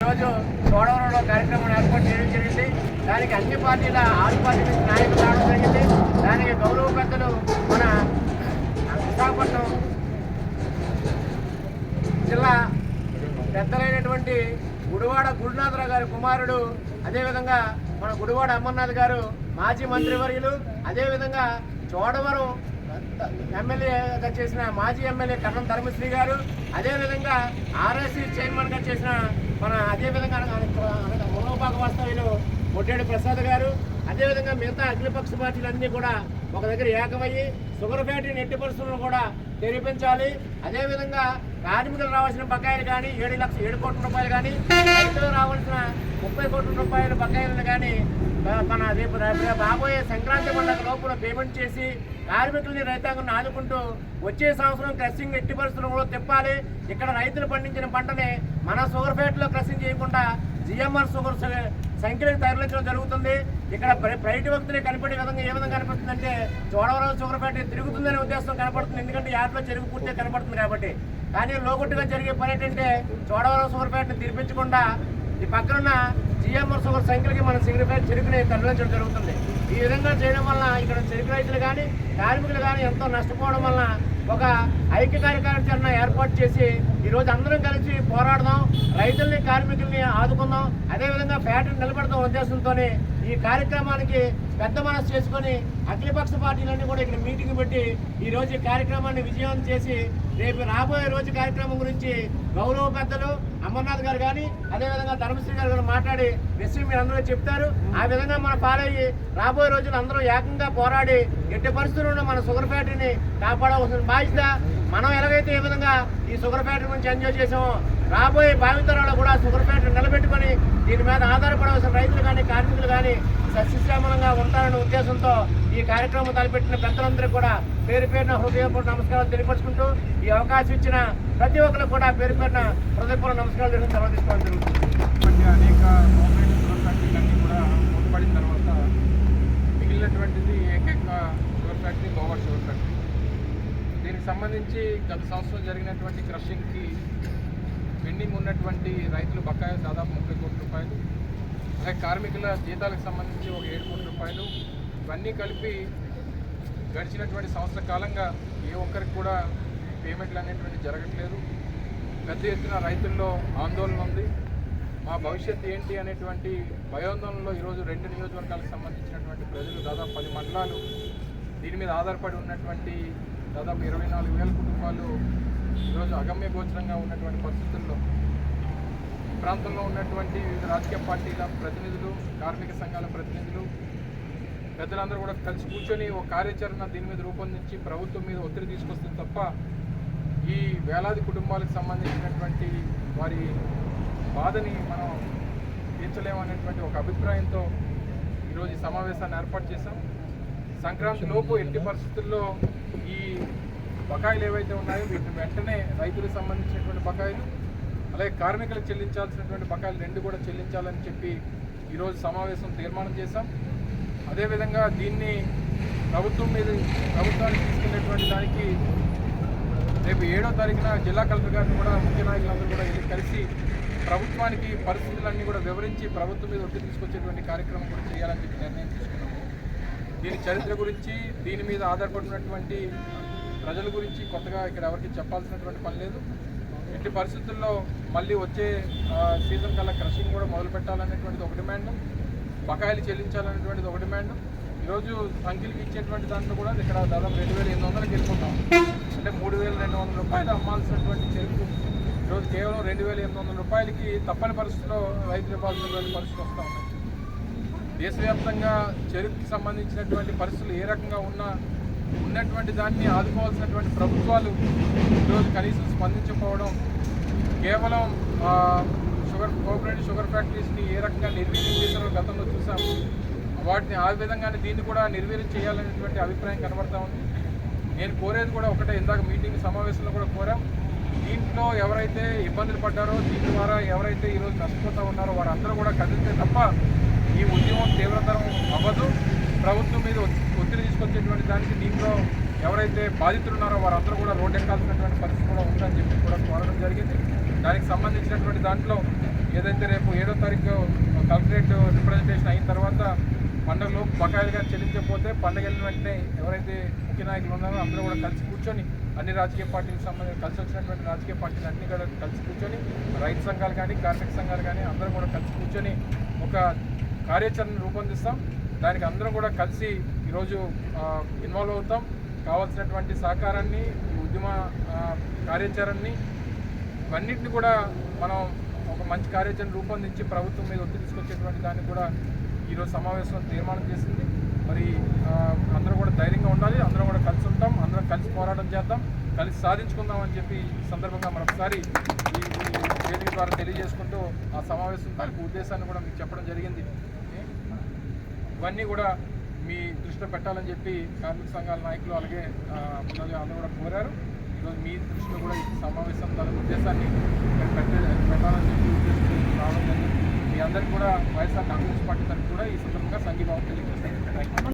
ఈరోజు చోడవరంలో కార్యక్రమం ఏర్పాటు చేయడం జరిగింది. దానికి అన్ని పార్టీల ఆరు పార్టీ నుంచి నాయకులు రావడం జరిగింది. దానికి గౌరవ పెద్దలు మన విశాఖపట్నం జిల్లా పెద్దలైనటువంటి గుడివాడ గురునాథరావు గారి కుమారుడు అదేవిధంగా మన గుడివాడ అమర్నాథ్ గారు మాజీ మంత్రివర్యులు అదేవిధంగా చోడవరం ఎమ్మెల్యేగా చేసిన మాజీ ఎమ్మెల్యే కరణం ధర్మశ్రీ గారు అదేవిధంగా ఆర్ఎస్సీ చైర్మన్గా చేసిన మన అదేవిధంగా మూలోపాక వాస్తవ్యులు మొట్టేడు ప్రసాద్ గారు అదేవిధంగా మిగతా అఖిలపక్ష పార్టీలన్నీ కూడా ఒక దగ్గర ఏకమయ్యి షుగర్ ఫ్యాక్టరీని నెట్టి పరిస్థితులను కూడా తెరిపించాలి. అదేవిధంగా కార్మికులు రావాల్సిన బకాయిలు కానీ ఏడు లక్షలు ఏడు కోట్ల రూపాయలు కానీ రైతులు రావాల్సిన ముప్పై కోట్ల రూపాయల బకాయిలను కానీ మన రేపు రాబోయే సంక్రాంతి పండుగ లోపల పేమెంట్ చేసి కార్మికుల్ని రైతాంగం ఆదుకుంటూ వచ్చే సంవత్సరం క్రషింగ్ ఎట్టి పరిస్థితుల్లో తిప్పాలి. ఇక్కడ రైతులు పండించిన పంటని మన షుగర్ ఫ్యాక్టరీలో క్రషింగ్ చేయకుండా జిఎంఆర్ షుగర్ సంఖ్యలకు తరలించడం జరుగుతుంది. ఇక్కడ ప్ర- ప్రైవేట్ వ్యక్తులే కనపడే విధంగా ఏ విధంగా కనపడుతుందంటే చోడవరం షుగర్ ఫ్యాక్టరీ తిరుగుతుందనే ఉద్దేశం కనపడుతుంది. ఎందుకంటే యాడ్లో చెరుగు పూర్తిగా కనపడుతుంది కాబట్టి. కానీ లోగొట్టుగా జరిగే పని ఏంటంటే చోడవరం షుగర్ ఫ్యాక్టరీ తిరిపించకుండా ఈ పక్కనున్న జిఎంఆర్ షుగర్ సంఖ్యలకి మన సిగ్నిఫై చెరుకుని తరలించడం జరుగుతుంది. ఈ విధంగా చేయడం వల్ల ఇక్కడ చెరుకు రైతులు కానీ కార్మికులు కానీ ఎంతో నష్టపోవడం వల్ల ఒక ఐక్య కార్యకరణ ఏర్పాటు చేసి ఈరోజు అందరం కలిసి పోరాడదాం రైతుల్ని కార్మికుల్ని ఆదుకుందాం. అదేవిధంగా ఫ్యాక్టరీ నిలబెడదాం ఉద్దేశంతోనే ఈ కార్యక్రమానికి పెద్ద మనసు చేసుకొని అఖిలపక్ష పార్టీలన్నీ కూడా ఇక్కడ మీటింగ్ పెట్టి ఈ రోజు ఈ కార్యక్రమాన్ని విజయవంతం చేసి రేపు రాబోయే రోజు కార్యక్రమం గురించి గౌరవ పెద్దలు అమర్నాథ్ గారు కానీ అదేవిధంగా ధర్మశ్రీ గారు కూడా మాట్లాడి విషయం మీరు అందరూ చెప్తారు. ఆ విధంగా మనం ఫాలో అయ్యి రాబోయే రోజులు అందరూ ఏకంగా పోరాడి ఎట్టి పరిస్థితుల్లో మన షుగర్ ఫ్యాక్టరీని కాపాడవలసిన బాధ్యత మనం ఎలాగైతే ఈ విధంగా ఈ షుగర్ నుంచి గురించి ఎంజాయ్ చేసామో రాబోయే భావితరాలు కూడా షుగర్ నిలబెట్టుకొని దీని మీద ఆధారపడవలసిన రైతులు కానీ కార్మికులు కానీ సస్యశ్యామలంగా ఉంటారనే ఉద్దేశంతో ఈ కార్యక్రమం తలపెట్టిన పెద్దలందరూ కూడా పేరు పేరున హృదయపూర్వ నమస్కారాలు తెలియపరుచుకుంటూ ఈ అవకాశం ఇచ్చిన ప్రతి ఒక్కరు కూడా పేరు పేరున హృదయపూర్వ నమస్కారాలు తెలియజేసి సెలవు తీసుకోవడం జరుగుతుంది అనేక కోఆపరేటివ్ షుగర్ ఫ్యాక్టరీలన్నీ కూడా మూతపడిన తర్వాత మిగిలినటువంటిది ఏకైక షుగర్ ఫ్యాక్టరీ గోవర్ షుగర్ ఫ్యాక్టరీ దీనికి సంబంధించి గత సంవత్సరం జరిగినటువంటి క్రషింగ్కి పెండింగ్ ఉన్నటువంటి రైతులు బకాయి దాదాపు ముప్పై కోట్ల రూపాయలు అలాగే కార్మికుల జీతాలకు సంబంధించి ఒక ఏడు కోట్ల రూపాయలు. ఇవన్నీ కలిపి గడిచినటువంటి సంవత్సర కాలంగా ఏ ఒక్కరికి కూడా పేమెంట్లు అనేటువంటి జరగట్లేదు. పెద్ద ఎత్తున రైతుల్లో ఆందోళన ఉంది. మా భవిష్యత్తు ఏంటి అనేటువంటి భయాందోళనలో ఈరోజు రెండు నియోజకవర్గాలకు సంబంధించినటువంటి ప్రజలు దాదాపు పది మండలాలు దీని మీద ఆధారపడి ఉన్నటువంటి దాదాపు ఇరవై నాలుగు వేల కుటుంబాలు ఈరోజు అగమ్య గోచరంగా ఉన్నటువంటి పరిస్థితుల్లో ఈ ప్రాంతంలో ఉన్నటువంటి వివిధ రాజకీయ పార్టీల ప్రతినిధులు కార్మిక సంఘాల ప్రతినిధులు పెద్దలందరూ కూడా కలిసి కూర్చొని ఒక కార్యాచరణ దీని మీద రూపొందించి ప్రభుత్వం మీద ఒత్తిడి తీసుకొస్తుంది తప్ప ఈ వేలాది కుటుంబాలకు సంబంధించినటువంటి వారి బాధని మనం తీర్చలేమనేటువంటి ఒక అభిప్రాయంతో ఈరోజు ఈ సమావేశాన్ని ఏర్పాటు చేశాం. సంక్రాంతి లోపు ఎట్టి పరిస్థితుల్లో ఈ బకాయిలు ఏవైతే ఉన్నాయో వీటిని వెంటనే రైతులకు సంబంధించినటువంటి బకాయిలు అలాగే కార్మికులకు చెల్లించాల్సినటువంటి బకాయిలు రెండు కూడా చెల్లించాలని చెప్పి ఈరోజు సమావేశం తీర్మానం చేశాం. అదేవిధంగా దీన్ని ప్రభుత్వం మీద ప్రభుత్వానికి తీసుకెళ్ళేటువంటి దానికి రేపు ఏడో తారీఖున జిల్లా కలెక్టర్ గారిని కూడా ముఖ్య నాయకులందరూ కూడా వెళ్ళి కలిసి ప్రభుత్వానికి పరిస్థితులన్నీ కూడా వివరించి ప్రభుత్వం మీద ఒత్తిడి తీసుకొచ్చేటువంటి కార్యక్రమం కూడా చేయాలని చెప్పి నిర్ణయం తీసుకున్నాము. దీని చరిత్ర గురించి దీని మీద ఆధారపడినటువంటి ప్రజల గురించి కొత్తగా ఇక్కడ ఎవరికి చెప్పాల్సినటువంటి పని లేదు. ఇట్టి పరిస్థితుల్లో మళ్ళీ వచ్చే సీజన్ కల్లా క్రషింగ్ కూడా మొదలు పెట్టాలనేటువంటిది ఒక డిమాండ్. బకాయిలు చెల్లించాలనేటువంటిది ఒక డిమాండ్. ఈరోజు సంఖ్యలకు ఇచ్చేటువంటి దాంట్లో కూడా ఇక్కడ దాదాపు రెండు వేల ఎనిమిది వందలకి వెళ్ళిపోతాం అంటే మూడు వేల రెండు వందల రూపాయలు అమ్మాల్సినటువంటి చెరుకు ఈరోజు కేవలం రెండు వేల ఎనిమిది వందల రూపాయలకి తప్పని పరిస్థితిలో రైతులు ఇవ్వాల్సినటువంటి పరిస్థితులు వస్తూ ఉన్నాయి దేశవ్యాప్తంగా చెరుకుకి సంబంధించినటువంటి పరిస్థితులు ఏ రకంగా ఉన్నా ఉన్నటువంటి దాన్ని ఆదుకోవాల్సినటువంటి ప్రభుత్వాలు ఈరోజు కనీసం స్పందించకపోవడం కేవలం షుగర్ కోఆపరేటివ్ షుగర్ ఫ్యాక్టరీస్ని ఏ రకంగా నిర్వీర్యం చేశారో గతంలో చూసాం. వాటిని ఆ విధంగానే దీన్ని కూడా నిర్వీర్యం చేయాలనేటువంటి అభిప్రాయం కనబడతా ఉంది. నేను కోరేది కూడా ఒకటే ఇందాక మీటింగ్ సమావేశంలో కూడా కోరాం. దీంట్లో ఎవరైతే ఇబ్బందులు పడ్డారో దీని ద్వారా ఎవరైతే ఈరోజు నష్టపోతూ ఉన్నారో వారందరూ కూడా కదిలితే తప్ప ఈ ఉద్యమం తీవ్రతరం అవ్వదు. ప్రభుత్వం మీద ఒత్తిడి తీసుకొచ్చేటువంటి దానికి దీంట్లో ఎవరైతే బాధితులు ఉన్నారో వారందరూ కూడా రోడ్డు ఎక్కాల్సినటువంటి పరిస్థితి కూడా ఉందని చెప్పి కూడా కోరడం జరిగింది. దానికి సంబంధించినటువంటి దాంట్లో ఏదైతే రేపు ఏడో తారీఖు కలెక్టరేట్ రిప్రజెంటేషన్ అయిన తర్వాత పండుగలో బకాయిలుగా చెల్లించకపోతే పండుగ వెళ్ళిన వెంటనే ఎవరైతే ముఖ్య నాయకులు ఉన్నారో అందరూ కూడా కలిసి కూర్చొని అన్ని రాజకీయ పార్టీలకు సంబంధించి కలిసి వచ్చినటువంటి రాజకీయ పార్టీలు అన్ని కూడా కలిసి కూర్చొని రైతు సంఘాలు కానీ కార్మిక సంఘాలు కానీ అందరూ కూడా కలిసి కూర్చొని ఒక కార్యాచరణ రూపొందిస్తాం. దానికి అందరం కూడా కలిసి ఈరోజు ఇన్వాల్వ్ అవుతాం. కావాల్సినటువంటి సహకారాన్ని ఈ ఉద్యమ కార్యాచరణని ఇవన్నిటిని కూడా మనం ఒక మంచి కార్యాచరణ రూపొందించి ప్రభుత్వం మీద ఒత్తిడి తీసుకొచ్చేటువంటి దాన్ని కూడా ఈరోజు సమావేశంలో తీర్మానం చేసింది. మరి అందరూ కూడా ధైర్యంగా ఉండాలి. అందరం కూడా కలిసి ఉంటాం. అందరం కలిసి పోరాటం చేద్దాం. కలిసి సాధించుకుందాం అని చెప్పి ఈ సందర్భంగా మరొకసారి ఈ ఈ వేదిక ద్వారా తెలియజేసుకుంటూ ఆ సమావేశం దానికి ఉద్దేశాన్ని కూడా మీకు చెప్పడం జరిగింది. ఇవన్నీ కూడా మీ దృష్టిలో పెట్టాలని చెప్పి కార్మిక సంఘాల నాయకులు అలాగే ఆ, అందరూ కూడా కోరారు. ఈరోజు మీ దృష్టిలో కూడా ఈ సమావేశం తన ఉద్దేశాన్ని పెట్టాలని చెప్పి ఉద్దేశం రావడం జరిగింది. మీ అందరికీ కూడా వైఎస్ఆర్ కాంగ్రెస్ పార్టీ తరఫు కూడా ఈ సందర్భంగా సంఘీభావం తెలియజేస్తాను.